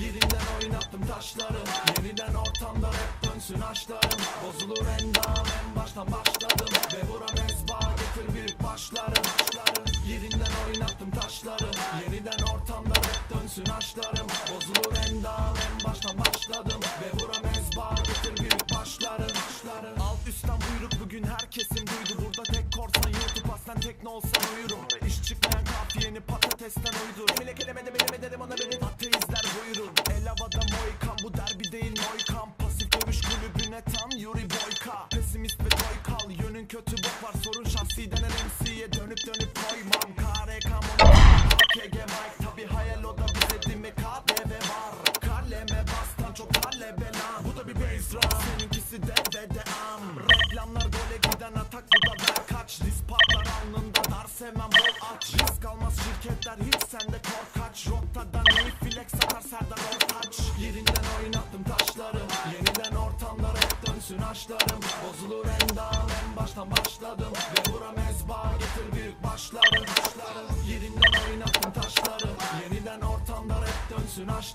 Yerinden oynattım taşları Yeniden ortamda hep dönsün aşlarım Bozulur endam en baştan başladım. Ve vuram ezba getir büyük başlarım. Yerinden oynattım taşları Yeniden ortamda hep dönsün aşlarım Bozulur endam en baştan başladım Ve vuram ezba getir büyük başlarım Alt üstten buyruk bugün herkesin duydu. Burada korsan YouTube aslen tekne olsan uyurum. İş çıkmayan kafiyeni patatesten uydur. Emile kelemede beleme dedim ona beni ateizler buyurun. El havada moikan bu derbi değil noikan Pasif dövüş kulübüne tam Yuri Boyka. Pesimist ve toy kal yönün kötü bok var. Sorun şahsi denen MC'ye dönüp dönüp koymam. KRK monitör AKG mic tabi hayal o da bize değil mi KDV var. Kaleme bastan çok talebe lan Bu da bir bass drum Seninkisi de ve de sevmem bol aç. Risk almaz şirketler hiç sende korkaç. Rottadan iyi flex atar Serdar Ortaç. Yerinden oynattım taşları Yeniden ortamlar hep dönsün aşlarım Bozulur endam en baştan başladım. Ve vuram ezba getir büyük başlarım. Yerinden oynattım taşları Yeniden ortamlar hep dönsün aşlarım